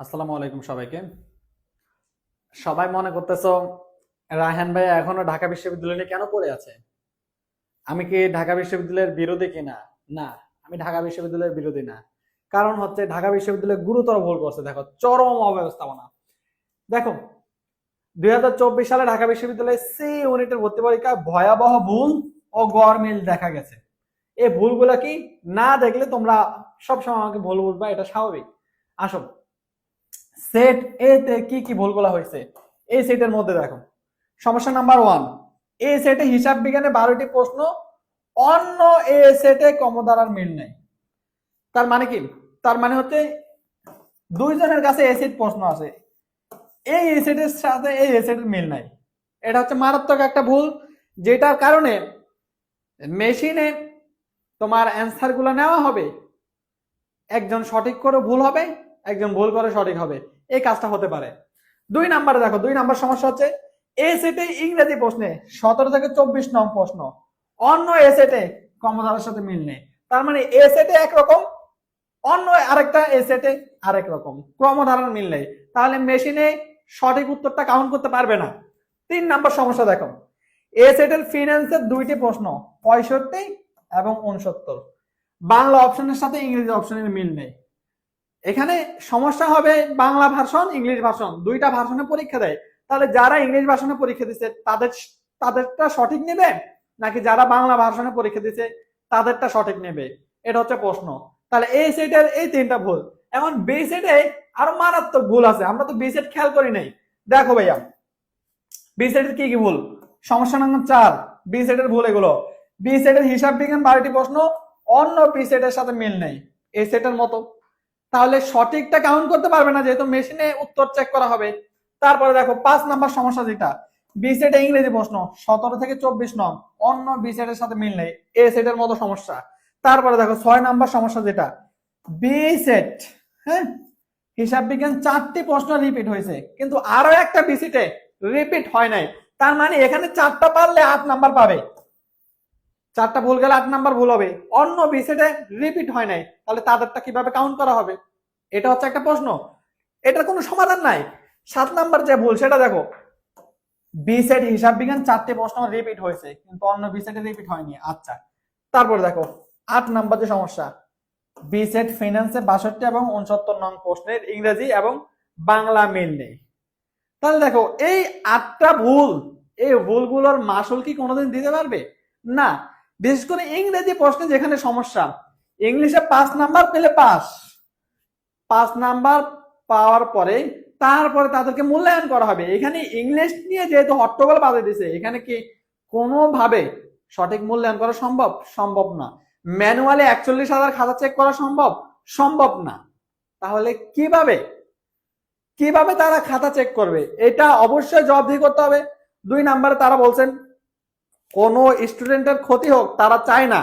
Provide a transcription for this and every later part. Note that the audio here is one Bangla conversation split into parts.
আসসালামু আলাইকুম সবাইকে। সবাই মনে করতেছো রায়হান ভাই এখনও ঢাকা বিশ্ববিদ্যালয়ে কেন পড়ে আছে? আমি কি ঢাকা বিশ্ববিদ্যালয়ের বিরোধী কিনা? না, আমি ঢাকা বিশ্ববিদ্যালয়ের বিরোধী না। কারণ হচ্ছে ঢাকা বিশ্ববিদ্যালয় গুরুতর ভুল করছে, দেখো, চরম অব্যবস্থাপনা। দেখো, দুই হাজার চব্বিশ সালে ঢাকা বিশ্ববিদ্যালয়ে সি ইউনিটের ভর্তি পরীক্ষায় ভয়াবহ ভুল ও গরমিল দেখা গেছে। এই ভুলগুলা কি না দেখলে তোমরা সবসময় আমাকে ভুল বুঝবা, এটা স্বাভাবিক। আসো সেট এ তে কি কি ভুলগুলা হয়েছে? এই সেটের মধ্যে দেখো। সমস্যা নাম্বার ওয়ান এই সেটে হিসাব বিজ্ঞানে বারোটি প্রশ্ন, অন্য এ সেটে কমদারার মিল নেই। তার মানে কি? তার মানে হচ্ছে দুইজনের কাছে এ সেট প্রশ্ন আছে। এই এ সেটের সাথে এই এ সেটের মিল নাই। এটা হচ্ছে মারাত্মক একটা ভুল, যেটার কারণে মেশিনে তোমার অ্যান্সারগুলো নেওয়া হবে, একজন সঠিক করে ভুল হবে একজন ভুল করে সঠিক হবে। এই কাজটা হতে পারে। দুই নাম্বারে দেখো, দুই নাম্বার সমস্যা হচ্ছে, এ সেটে ইংরেজি প্রশ্নে সতেরো থেকে চব্বিশ নং প্রশ্ন, অন্য এ সেটে কমধারার সাথে মিল নেই। তার মানে এ সেটে একরকম, অন্য আরেকটা এ সেটে আরেক রকম, ক্রমধারার মিল নেই। তাহলে মেশিনে সঠিক উত্তরটা কাউন্ট করতে পারবে না। তিন নাম্বার সমস্যা দেখো, এ সেটের ফিনান্সের দুইটি প্রশ্ন, পঁয়ষট্টি এবং উনসত্তর। বাংলা অপশনের সাথে ইংরেজি অপশনের মিল নেই। এখানে সমস্যা হবে বাংলা ভাষণ ইংলিশ ভাষণ দুইটা ভাষণে পরীক্ষা দেয়। তাহলে যারা ইংলিশ ভার্সনে পরীক্ষা দিচ্ছে তাদের তাদেরটা সঠিক নেবে? নাকি যারা বাংলা ভাষণে পরীক্ষা দিচ্ছে তাদেরটা সঠিক নেবে? এটা হচ্ছে প্রশ্ন। তাহলে এই সেটের এই তিনটা ভুল। এখন বি সেটে আরও মারাত্মক ভুল আছে। আমরা তো বি সেট খেয়াল করি নাই। দেখো ভাইয়া বি সেটের কি কি ভুল? সমস্যা নম্বর চার বি সেটের ভুল এগুলো। বি সেটের হিসাব বিজ্ঞান বারোটি প্রশ্ন, অন্য বি সেটের সাথে মিল নেই। এ সেটের মতো। তাহলে সঠিকটা কাউন্ট করতে পারবে না? যেহেতু মেশিনে উত্তর চেক করা হবে। তারপরে দেখো, পাঁচ নাম্বার সমস্যা যেটা। বি সেটে ইংরেজি প্রশ্ন, সতেরো থেকে চব্বিশ নং। অন্য বি সেটের সাথে মিল নেই। এ সেটের মতো সমস্যা। তারপরে দেখো, ছয় নাম্বার সমস্যা যেটা। বি সেট হ্যাঁ? হিসাব বিজ্ঞান চারটি প্রশ্ন রিপিট হয়েছে। কিন্তু আরও একটা বি সেটে রিপিট হয় নাই। তার মানে এখানে চারটা পারলে আট নাম্বার পাবে। চারটা ভুল গেলে আট নাম্বার ভুল হবে। অন্য বি সেটে রিপিট হয় নাই। তাহলে তাদেরটা কীভাবে কাউন্ট করা হবে? এটা হচ্ছে একটা প্রশ্ন। এটার কোনো সমাধান নাই। সাত নাম্বার যে ভুল, সেটা দেখো। বি সেট হিসাব বিজ্ঞান চারটে প্রশ্ন রিপিট হয়েছে, কিন্তু অন্য বি সেটে রিপিট হয়নি। আচ্ছা তারপর দেখো, আট নাম্বার যে সমস্যা বি সেট ফিনান্সে বাষট্টি এবং উনসত্তর নং প্রশ্নের ইংরেজি এবং বাংলা মিল নেই। তাহলে দেখো, এই আটটা ভুল, এই ভুলগুলোর মাসুল কি কোনোদিন দিতে পারবে? না। বিশেষ করে ইংরেজি প্রশ্নে যেখানে সমস্যা, ইংলিশে পাঁচ নাম্বার পেলে পাস। পাঁচ নাম্বার পাওয়ার পরে তারপরে তাদেরকে মূল্যায়ন করা হবে। এখানে ইংলিশ নিয়ে যেহেতু হট্টগোল বাজে দিছে, এখানে কি কোনোভাবে সঠিক মূল্যায়ন করা সম্ভব? সম্ভব না। ম্যানুয়ালি একচল্লিশ হাজার খাতা চেক করা সম্ভব? সম্ভব না। তাহলে কীভাবে? কীভাবে তারা খাতা চেক করবে? এটা অবশ্যই জবাবদিহি করতে হবে। দুই নাম্বারে তারা বলছেন, কোনো স্টুডেন্টের ক্ষতি হোক, তারা চায় না।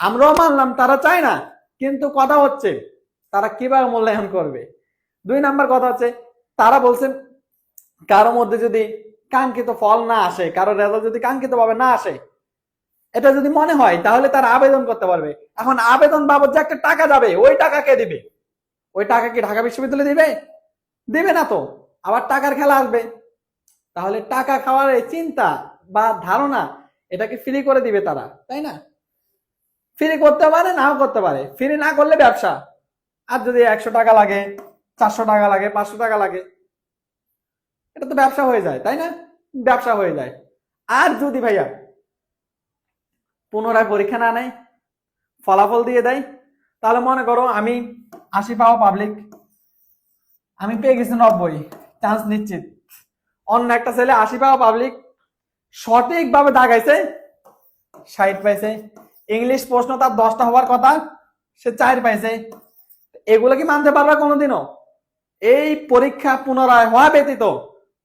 আমরাও মানলাম, তারা চায় না। কিন্তু কথা হচ্ছে তারা কীভাবে মূল্যায়ন করবে? দুই নাম্বার কথা হচ্ছে, তারা বলছেন, কারও মধ্যে যদি কাঙ্ক্ষিত ফল না আসে, কারও রেজাল্ট যদি কাঙ্ক্ষিত ভাবে না আসে, এটা যদি মনে হয়, তাহলে তারা আবেদন করতে পারবে। এখন আবেদন বাবদ যে একটা টাকা যাবে, ওই টাকা কে দিবে? ওই টাকা কি ঢাকা বিশ্ববিদ্যালয় দিবে? দিবে না তো, আবার টাকার খেলা আসবে। তাহলে টাকা খাওয়ার এই চিন্তা বা ধারণা, এটাকে ফ্রি করে দিবে তারা, তাই না? ফ্রি করতে পারে, নাও করতে পারে। ফ্রি না করলে ব্যবসা। আর যদি একশো টাকা লাগে, চারশো টাকা লাগে, পাঁচশো টাকা লাগে, এটা তো ব্যবসা হয়ে যায়, তাই না? ব্যবসা হয়ে যায়। আর যদি ভাইয়া পুনরায় পরীক্ষা না নেয়, ফলাফল দিয়ে দেয়, তাহলে মনে করো আমি আশি পাওয়া পাবলিক আমি পেয়ে গেছি নব্বই চান্স নিশ্চিত। অন্য একটা ছেলে আশি পাওয়া পাবলিক সঠিকভাবে দাগাইছে, ষাট পাইছে। ইংলিশ প্রশ্ন তার দশটা হওয়ার কথা, সে চার পাইছে। এগুলো কি মানতে পারবে কোনোদিনও? এই পরীক্ষা পুনরায় হওয়া ব্যতীত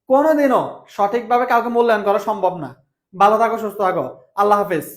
কোনোদিনও সঠিকভাবে কাউকে মূল্যায়ন করা সম্ভব না। ভালো থাকো, সুস্থ থাকো। আল্লাহ হাফেজ।